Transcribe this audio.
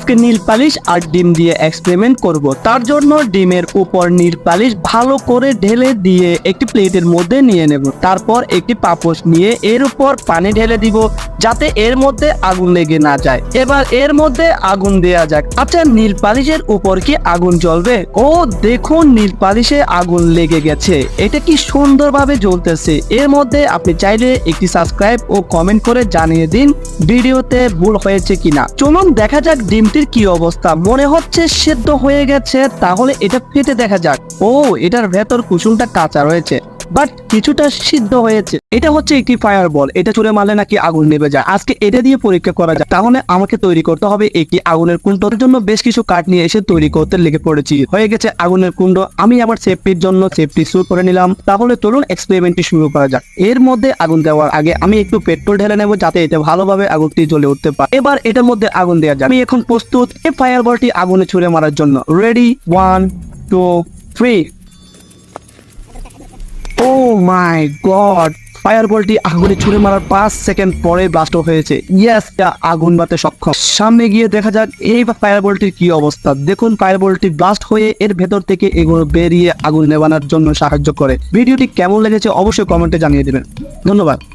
আজকে নীল পালিশ আর ডিম দিয়ে এক্সপেরিমেন্ট করব। তার জন্য ডিমের উপর নীল পালিশ ভালো করে ঢেলে দিয়ে একটি প্লেটের মধ্যে নিয়ে নেব। তারপর একটি পাপোশ নিয়ে এর উপর পানি ঢেলে দিব যাতে এর মধ্যে আগুন লেগে না যায়। এবার এর মধ্যে আগুন দেয়া যাক। আচ্ছা নীল পালিশের উপর কি আগুন জ্বলবে? ও, দেখুন, নীল পালিশে আগুন লেগে গেছে। এটা কি সুন্দরভাবে জ্বলতেছে। এর মধ্যে আপনি চাইলে একটি সাবস্ক্রাইব ও কমেন্ট করে জানিয়ে দিন ভিডিওতে ভুল হয়েছে কিনা। চলুন দেখা যাক ডিমটির কি অবস্থা? মনে হচ্ছে সেদ্ধ হয়ে গেছে, তাহলে এটা ফেটে দেখা যাক। ও, এটার ভেতর কুসুমটা কাঁচা রয়েছে। বাট কিছুটা সিদ্ধ হয়েছে। এটা হচ্ছে একটি ফায়ার বল এটা ছুড়ে মারলে নাকি আগুন নেবে যায়। আজকে এটা দিয়ে পরীক্ষা করা যায় তাহলে আমাকে তৈরি করতে হবে একটি আগুনের কুণ্ডের জন্য বেশ কিছু কাঠ নিয়ে এসে তৈরি করতে লেগে পড়েছি। হয়ে গেছে আগুনের কুণ্ড। আমি আবার সেফটির জন্য সেফটি শুরু করে নিলাম। তাহলে চলুন এক্সপেরিমেন্টটি শুরু করা যাক। এর মধ্যে আগুন দেওয়ার আগে আমি একটু পেট্রোল ঢেলে নেব যাতে এটা ভালোভাবে আগুনটি জ্বলে উঠতে পারে। এবার এটার মধ্যে আগুন দেওয়া যাক। আমি এখন প্রস্তুত এই ফায়ার বলটি আগুনে ছুড়ে মারার জন্য। Ready one two three my god fire বলটি আগুনে ছুড়ে মারার পাঁচ সেকেন্ড পরে ব্লাস্ট হয়েছে। ইয়াস আগুন বাতে সক্ষম। সামনে গিয়ে দেখা যাক এই ফায়ার বলটির কি অবস্থা। দেখুন ফায়ার বলটি ব্লাস্ট হয়ে এর ভেতর থেকে এগুলো বেরিয়ে আগুন নেবানোর জন্য সাহায্য করে। ভিডিওটি কেমন লেগেছে অবশ্যই কমেন্টে জানিয়ে দেবেন। ধন্যবাদ।